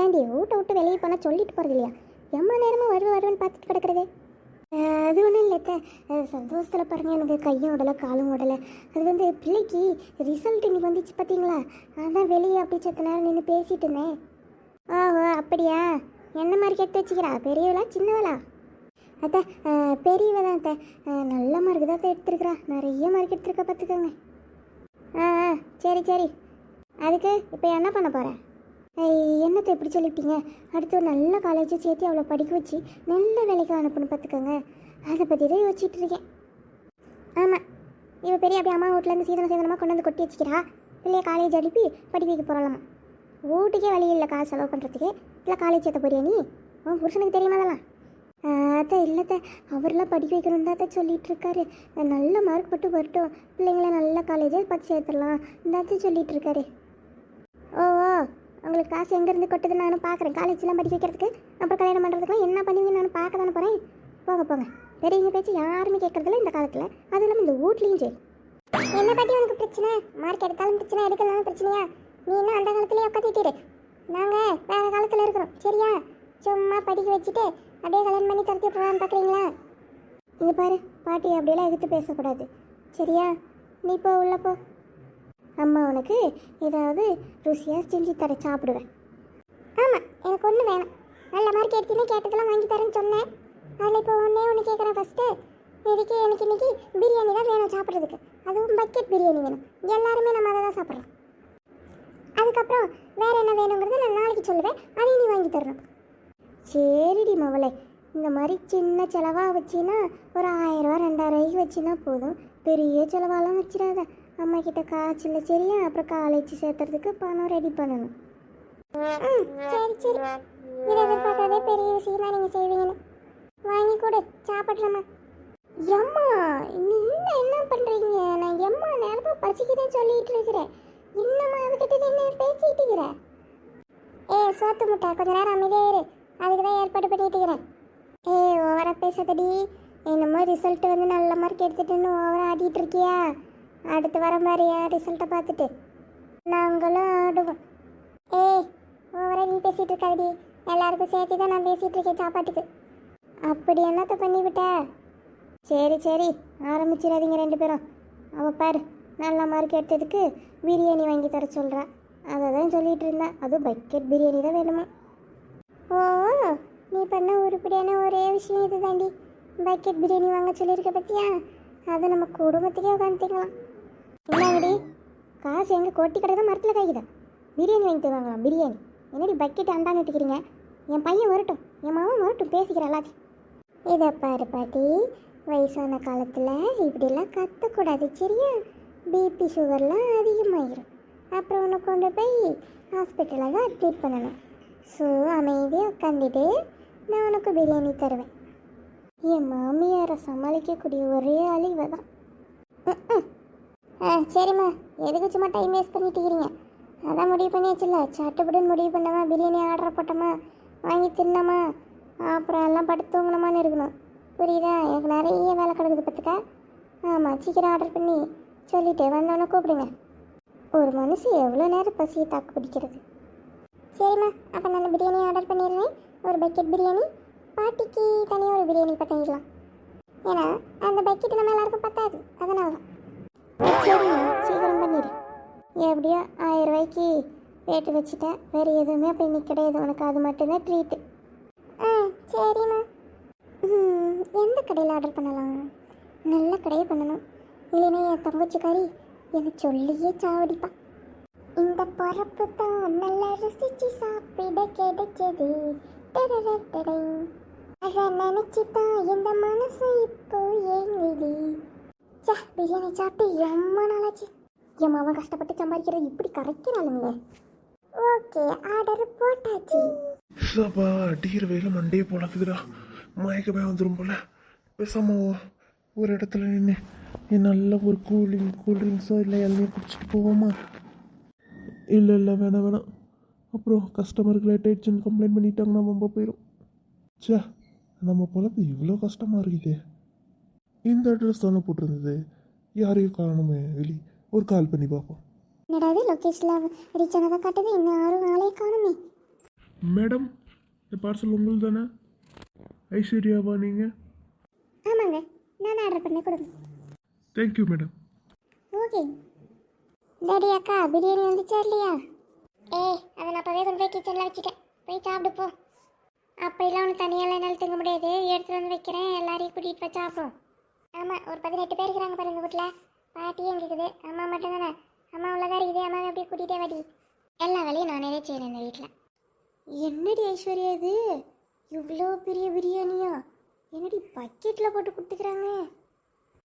ஏன்டி வீட்டை விட்டு வெளியே போனால் சொல்லிட்டு போகிறது இல்லையா? எம்மா நேரமாக வருவ வருவேன்னு பார்த்துட்டு கிடக்குறதே? அது ஒன்றும் இல்லை சந்தோஷத்தில் பாருங்க எனக்கு கையும் உடலை காலும் உடலை அது வந்து பிள்ளைக்கு ரிசல்ட் இன்னைக்கு வந்துச்சு பார்த்தீங்களா அதான் வெளியே அப்படி சத்த நேரம் நின்று பேசிட்டு இருந்தேன். ஓஹோ அப்படியா? என்ன மார்க் எடுத்து வச்சுக்கிறா? பெரியவளா சின்னவளா? அத்தை பெரியவ தான் அத்தை. நல்ல மார்க் தான் எடுத்துருக்குறா எடுத்திருக்கிறா. நிறைய மார்க் எடுத்திருக்கா பார்த்துக்கோங்க ஆ ஆ சரி சரி. அதுக்கு இப்போ என்ன பண்ண போகிறேன் என்னத்தை எப்படி சொல்லிட்டீங்க அடுத்து ஒரு நல்ல காலேஜை சேர்த்து அவளை படிக்க வச்சு நல்ல வேலைக்கு அனுப்பணும் பார்த்துக்கோங்க. அதை பற்றி தான் யோசிச்சுட்டு இருக்கேன். ஆமாம் இவள் பெரிய அப்படியே அம்மா வீட்டிலேருந்து சீதன சீதனமாக கொண்டு வந்து கொட்டி வச்சுக்கிறா. பிள்ளைய காலேஜ் அனுப்பி படிக்க வைக்க போகலாமா வீட்டுக்கே வழி இல்லை காசு செலவு பண்ணுறதுக்கு இல்லை காலேஜ் சேர்த்த போறியா நீ? உன் புருஷனுக்கு தெரியுமா அதெல்லாம்? அத்தை இல்லைத்த அவர்லாம் படிக்க வைக்கணும் தான் சொல்லிட்டு இருக்காரு. நல்ல மார்க் மட்டும் வரட்டும். பிள்ளைங்கள நல்ல காலேஜே பார்த்து சேர்த்துடலாம். இந்த சொல்லிட்டு இருக்காரு. உங்களுக்கு காசு எங்கேருந்து கொட்டுதுன்னு நானும் பார்க்குறேன். காலேஜ்லாம் படிக்க வைக்கிறதுக்கு அப்புறம் கல்யாணம் பண்ணுறதுக்குலாம் என்ன பண்ணுவீங்கன்னு நானும் பார்க்க தானே போகிறேன் போங்க போங்க. பெரியவங்க பேச்சு யாருமே கேட்கறதில்ல இந்த காலத்தில். அது இல்லாமல் இந்த வீட்லேயும் சரி. என்ன பாட்டி உனக்கு பிரச்சனை? மார்க் எடுத்தாலும் பிரச்சனை எடுக்கலாலும் பிரச்சனையா? நீ என்ன அந்த காலத்துலேயே உட்காந்துட்டு நாங்கள் வேறு காலத்தில் இருக்கிறோம். சரியா? சும்மா படிக்க வச்சுட்டு அப்படியே கல்யாணம் பண்ணி தரத்தி விட்டுருவான்னு பார்க்குறீங்களா இங்க பாரு பாட்டி அப்படியெல்லாம் எதிர்த்து பேசக்கூடாது. சரியா? நீ போ உள்ள போ. அம்மா உனக்கு ஏதாவது ருசியாக செஞ்சு தர சாப்பிடுவேன். ஆமாம் எனக்கு ஒன்று வேணும். நல்ல மார்க் எடுத்தீங்கன்னா கேட்டதெல்லாம் வாங்கி தரேன்னு சொன்னேன். அதில் இப்போ ஒன்றே ஒன்று கேட்குறேன் ஃபஸ்ட்டு இதுக்கு எனக்கு இன்றைக்கி பிரியாணி தான் வேணும் சாப்பிட்றதுக்கு. அதுவும் பக்கெட் பிரியாணி வேணும். எல்லாருமே நம்ம அதை தான் சாப்பிட்றோம் அதுக்கப்புறம் வேறு என்ன வேணுங்கிறத நான் நாளைக்கு சொல்லுவேன். அதையும் நீ வாங்கி தரணும். சரிடி மவளே. இந்த மாதிரி சின்ன செலவாக வச்சின்னா ஒரு ஆயிரம் ரூபா ரெண்டாயிரம் வச்சின்னா போதும். பெரிய செலவாலாம் வச்சிடாத. அம்மா கிட்ட காய்ச்சல் சரியா? அப்புறம் காலேஜ் சேர்த்துறதுக்கு பணம் ரெடி பண்ணணும். ம் சரி சரி. இதை எதிர்பார்க்காதே பெரிய விஷயம் தான் நீங்கள் செய்வீங்கன்னு. வாங்கி கொடு சாப்பிட்றேம்மா எம்மா நீ இன்னும் என்ன பண்ணுறீங்க நான் எம்மா நேரமாக பசிக்குதுன்னு சொல்லிட்டு இருக்கிறேன். இன்னும்மா அவகிட்ட என்ன பேசிட்டு இருக்கிறேன் ஏ சோத்து முட்டை கொஞ்ச நேரம் அமைதியாக இரு. அதுக்கு தான் ஏற்பாடு பண்ணிட்டு இருக்கிறேன். ஏ ஓவரா பேசாதடி. என்னமோ ரிசல்ட்டு வந்து நல்ல மார்க் எடுத்துட்டுன்னு ஓவரா ஆடிட்டு இருக்கியா? அடுத்து வர மாதிரியா ரிசல்ட்டை பார்த்துட்டு. நாங்களும் ஆடுவோம். ஏய் ஓவரா நீ பேசிகிட்டு இருக்காதடி. எல்லாருக்கும் சேர்த்து தான் நான் பேசிகிட்டு இருக்கேன் சாப்பாட்டுக்கு. அப்படி என்னத்த பண்ணிவிட்ட? சரி சரி. ஆரம்பிச்சிடாதீங்க ரெண்டு பேரும். அவள் பாரு நல்ல மார்க் எடுத்ததுக்கு பிரியாணி வாங்கி தர சொல்கிறா அதை தான் சொல்லிகிட்டு இருந்தா. அதுவும் பக்கெட் பிரியாணி தான் வேணுமா? ஓ நீ பண்ண உருப்படியான ஒரே விஷயம் இது தாண்டி பக்கெட் பிரியாணி வாங்க சொல்லியிருக்க பற்றியா அதை நம்ம குடும்பத்துக்கே உட்காந்துக்கலாம் என்னடி காசு எங்கே கொட்டி கிடக்க மரத்தில் காய்க்குதா பிரியாணி வாங்கி தருவாங்களாம் பிரியாணி என்னடி பக்கெட் அண்டான்னு இட்டுக்கிறீங்க? என் பையன் வரட்டும் என் மாமன் வரட்டும் பேசிக்கிறேன் எல்லாத்தையும். இதை பாரு பாட்டி வயசான காலத்தில் இப்படிலாம் கத்தக்கூடாது சரியா? பிபி சுகர்லாம் அதிகமாகிடும் அப்புறம் உன்னை கொண்டு போய் ஹாஸ்பிட்டலில் தான் அட்மிட் பண்ணணும். ஸோ அமைதியாக உட்காந்துட்டு நான் உனக்கு பிரியாணி தருவேன். என் மாமியாரை சமாளிக்கக்கூடிய ஒரே ஆள் இவ தான் ஆ சரிம்மா. எதுக்கு சும்மா டைம் வேஸ்ட் பண்ணிட்டு இருக்கிறீங்க அதான் முடிவு பண்ணியாச்சுல்ல. சாட்டுப்படின்னு முடிவு பண்ணமா பிரியாணி ஆர்டர் போட்டோமா? வாங்கி தின்னமா? அப்புறம் எல்லாம் படுத்து தூங்கணுமான்னு இருக்கணும். புரியுதா? எனக்கு நிறைய வேலை கிடக்குது பார்த்துக்க. ஆமாம் சீக்கிரம் ஆர்டர் பண்ணி சொல்லிட்டு வந்தோன்னே கூப்பிடுங்க. ஒரு மனுஷன் எவ்வளோ நேரம் பசியை தாக்கு பிடிக்கிறது? சரிம்மா அப்போ நான் பிரியாணி ஆர்டர் பண்ணிடுறேன். ஒரு பக்கெட் பிரியாணி பாட்டிக்கு தனியாக ஒரு பிரியாணி பண்ணிடலாம் ஏன்னா அந்த பக்கெட் நம்ம எல்லாருக்கும் பத்தாது. அதனால தான் சரிம்மா சீக்கிரம் பண்ணிடு. எப்படியோ ஆயிரம் ரூபாய்க்கு ரேட்டு வச்சுட்டேன். வேறு எதுவுமே அப்போ இன்னைக்கு கிடையாது. உனக்கு அது மட்டும்தான் ட்ரீட்டு ஆ சரிம்மா. எந்த கடையில் ஆர்டர் பண்ணலாம்? நல்ல கடையை பண்ணணும். இல்லைன்னா என் தங்கச்சிக்காரி என்னை சொல்லியே சாவடிப்பா. இந்த பரப்பு தான் நல்லா ரசிச்சு சாப்பிட கிடைச்சது. டடடடடை. அத நினைச்சு இந்த மனசு இப்போ ஏங்குது. சே பிரியாணி சாப்பிட்டு ரொம்ப நாளாச்சு. என் மாவன் கஷ்டப்பட்டு சம்பாதிக்கிற இப்படி கரைக்கிறாளுங்களே ஓகே ஆர்டர் போட்டாச்சு. சப்பா அடிக்கிற வேலை மண்டே போலக்குதுடா மயக்கமே வந்துடும் போல. பேசாம ஒரு இடத்துல நின்று நீ நல்ல ஒரு கூலிங் கூல்ட்ரிங்க்ஸோ இல்லை எல்லாம் குடிச்சிட்டு போவோமா? இல்லை இல்லை வேணாம் வேணாம். அப்புறம் கஸ்டமருக்கு லேட் ஆயிடுச்சுன்னு கம்ப்ளைண்ட் பண்ணிட்டாங்கன்னா ரொம்ப போயிடும் ச்சே நம்ம பொழப்பு இவ்வளோ கஷ்டமாக இருக்குதே. இந்த அட்ரஸ் தானே போட்டிருந்தது. யாரையும் காணுமே வெளி ஒரு கால் பண்ணி பார்ப்போம். என்னடா இது லொக்கேஷனில் ரீச் ஆனதை காட்டுது? இன்னும் யாரும் ஆளே காணுமே. மேடம் இந்த பார்சல் உங்களுக்கு தானே? ஐஸ்வர்யாவா நீங்கள் ஆமாங்க நான் ஆர்டர் பண்ணி கொடுங்க தேங்க்யூ மேடம் ஓகே டேடி அக்கா பிரியாணி வந்துச்சா இல்லையா? ஏய் அதை நான் அப்போவே கொண்டு போய் கிச்சனில் வச்சுட்டேன். போய் சாப்பிடு போ. அப்படிலாம் ஒன்று தனியாலாம் என்னால் தூங்க முடியாது. எடுத்துகிட்டு வந்து வைக்கிறேன். எல்லாரையும் கூட்டிகிட்டு போய் சாப்பிடும் ஆமாம் ஒரு பதினெட்டு பேர் இருக்கிறாங்க பாருங்க வீட்டில் பாட்டியும் இருக்குது? அம்மா மட்டும் தானே அம்மா உள்ளதா இருக்குது? அம்மாவை அப்படியே கூட்டிகிட்டே வாடி. எல்லா வேலையும் நானே செய்யணும் இந்த வீட்டில் என்னடி ஐஸ்வர்யா இது? இவ்வளோ பெரிய பிரியாணியா? என்னடி பக்கெட்டில் போட்டு கொடுத்துக்கிறாங்க?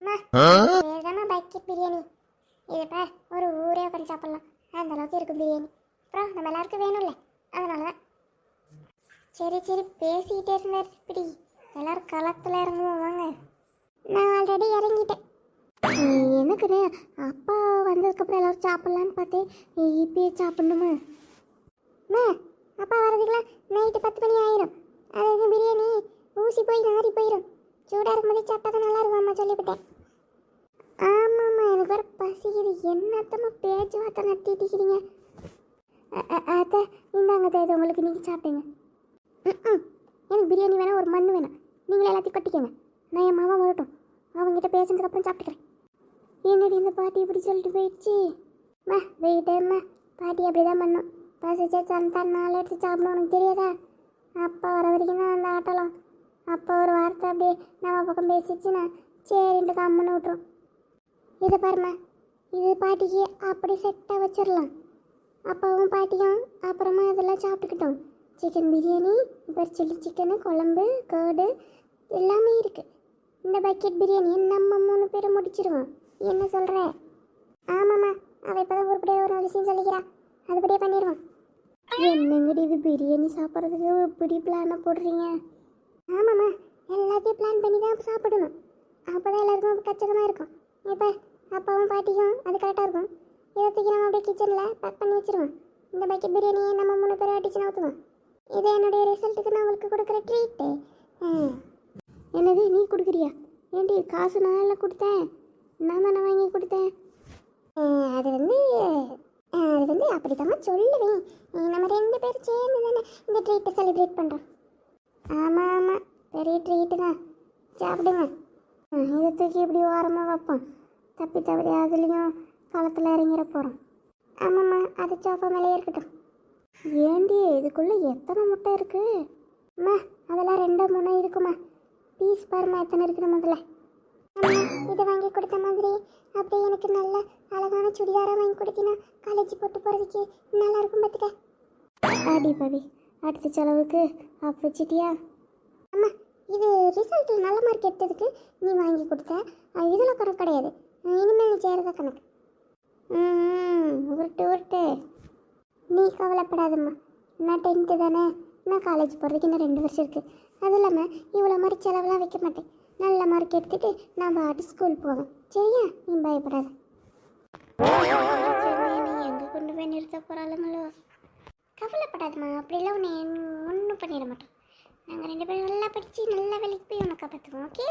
அம்மா பக்கெட் பிரியாணி. இது பார் ஒரு ஊரே உட்காந்து சாப்பிட்லாம். அந்த அளவுக்கு இருக்கும் பிரியாணி. அப்புறம் நம்ம எல்லாருக்கும் வேணும்ல. அதனால தான் சரி சரி பேசிக்கிட்டே இருந்தார். இப்படி எல்லாரும் களத்தில் இறங்குவோம் வாங்க. நான் ஆல்ரெடி இறங்கிட்டேன். ஏய், எனக்குண்ணே அப்பா வந்ததுக்கப்புறம் எல்லாரும் சாப்பிட்லான்னு பார்த்தேன். ஏய், இப்பயே சாப்பிடணுமா? அம்மா அப்பா வரதுக்குலாம் நைட்டு பத்து மணி ஆயிரும். அது பிரியாணி ஊசி போய் நாரி போயிடும் சூடாக இருக்கும்போது சாப்பிட்டா தான் நல்லா இருக்கும் அம்மா சொல்லிவிட்டேன். ஆமாம்மா எனக்கு வேறு பசிக்குது. என்னத்தம்மா பேச்சுவார்த்தை நடத்திட்டு இருக்கிறீங்க அத்தை இந்தாங்க அத்தை, இது உங்களுக்கு நீங்கள் சாப்பிடுங்க. ம் எனக்கு பிரியாணி வேணாம் ஒரு மண் வேணாம். நீங்களே எல்லாத்தையும் கட்டிக்கங்க. நான் என் மாமா வரட்டும். அவங்ககிட்ட பேசினதுக்கப்புறம் சாப்பிட்டுக்கிறேன். என்னடி இந்த பாட்டி இப்படி சொல்லிட்டு போயிடுச்சு? மா வெயிட்டேம்மா பாட்டி அப்படி தான் பண்ணும். பசிச்சா சந்தான் நாள் எடுத்து சாப்பிடணும் உனக்கு தெரியாதா? அப்பா வர வரைக்கும் தான் அந்த ஆட்டலாம். அப்பா ஒரு வார்த்தை அப்படியே நம்ம பக்கம் பேசிச்சுன்னா சரின்ட்டு கம்முன்னு விட்ரும் இதை பாருமா இது பாட்டிக்கு அப்படி செட்டாக வச்சிடலாம். அப்பாவும் பாட்டியும் அப்புறமா இதெல்லாம் சாப்பிட்டுக்கிட்டோம். சிக்கன் பிரியாணி அப்புறம் சில்லி சிக்கனு குழம்பு கேர்டு எல்லாமே இருக்குது இந்த பக்கெட் பிரியாணி நம்ம மூணு பேரும் முடிச்சிருவோம். என்ன சொல்கிற ஆமாம்மா அவள் இப்போ தான் உருப்படியாக ஒரு விஷயம் சொல்லிக்கிறா. அதுபடியே பண்ணிடுவோம் என்னங்கடி இது பிரியாணி சாப்பிட்றதுக்கு இப்படி பிளானை போடுறீங்க? ஆமாம்மா எல்லாத்தையும் பிளான் பண்ணி தான் சாப்பிடணும். அப்போ தான் எல்லாருக்கும் கச்சதமாக இருக்கும். இப்போ அப்பாவும் பாட்டியும் அது கரெக்டாக இருக்கும். இதை தூக்கி நம்ம அப்படியே கிச்சனில் பேக் பண்ணி வச்சிருவோம். இந்த பக்கெட் பிரியாணியை நம்ம மூணு பேரும் அடிச்சு நவுத்துவோம். இது என்னுடைய ரிசல்ட்டுக்கு நான் உங்களுக்கு கொடுக்குற ட்ரீட்டு என்னது நீ கொடுக்குறியா? ஏண்டி காசு நான் இல்லை கொடுத்தேன். நான் தானே வாங்கி கொடுத்தேன். அது வந்து அது வந்து அப்படி தான் சொல்லுவேன் நம்ம ரெண்டு பேரும் சேர்ந்து தானே இந்த ட்ரீட்டை செலிப்ரேட் பண்ணுறோம் ஆமாம் ஆமாம் பெரிய ட்ரீட்டு தான். சாப்பிடுங்க. இதை தூக்கி இப்படி ஓரமாக வைப்போம்? தப்பி தவறி அதுலேயும் களத்தில் இறங்கிட போகிறோம் ஆமாம்மா அது சோஃபா மேலே இருக்கட்டும். ஏண்டி இதுக்குள்ளே எத்தனை முட்டை இருக்குது அம்மா அதெல்லாம் ரெண்டோ மூணோ இருக்குமா? பீஸ் பாருமா எத்தனை இருக்குது முதல்ல. அம்மா இதை வாங்கி கொடுத்த மாதிரி அப்படியே எனக்கு நல்ல அழகான சுடிதாராக வாங்கி கொடுத்தீங்கன்னா காலேஜ் போட்டு போகிறதுக்கு நல்லா இருக்கும் பார்த்துக்க. ஆடி பவி அடுத்த செலவுக்கு ஆஃப் வச்சிட்டியா அம்மா இது ரிசல்ட்டில் நல்ல மார்க் எடுத்ததுக்கு நீ வாங்கி கொடுத்த இதில் கணக்கு கிடையாது. இனிமேல் நீ செய்கிறத கணக்கு. உருட்டு உருட்டு. நீ கவலைப்படாதம்மா. நான் டென்த்து தானே. நான் காலேஜ் போகிறதுக்கு இன்னும் ரெண்டு வருஷம் இருக்குது அதுவும் இல்லாமல் இவ்வளோ மாதிரி செலவெல்லாம் வைக்க மாட்டேன். நல்ல மார்க் எடுத்துகிட்டு நான் பாட்டு ஸ்கூல் போவேன். சரியா? நீ பயப்படாத. எங்கே கொண்டு போய் நிறுத்த போகிறாளுங்களோ கவலைப்படாதம்மா. அப்படிலாம் உன்னை ஒன்றும் பண்ணிட மாட்டோம். நாங்கள் ரெண்டு பேரும் நல்லா படித்து நல்லா வேலைக்கு போய் உனக்கு காப்பாற்றுவோம் ஓகே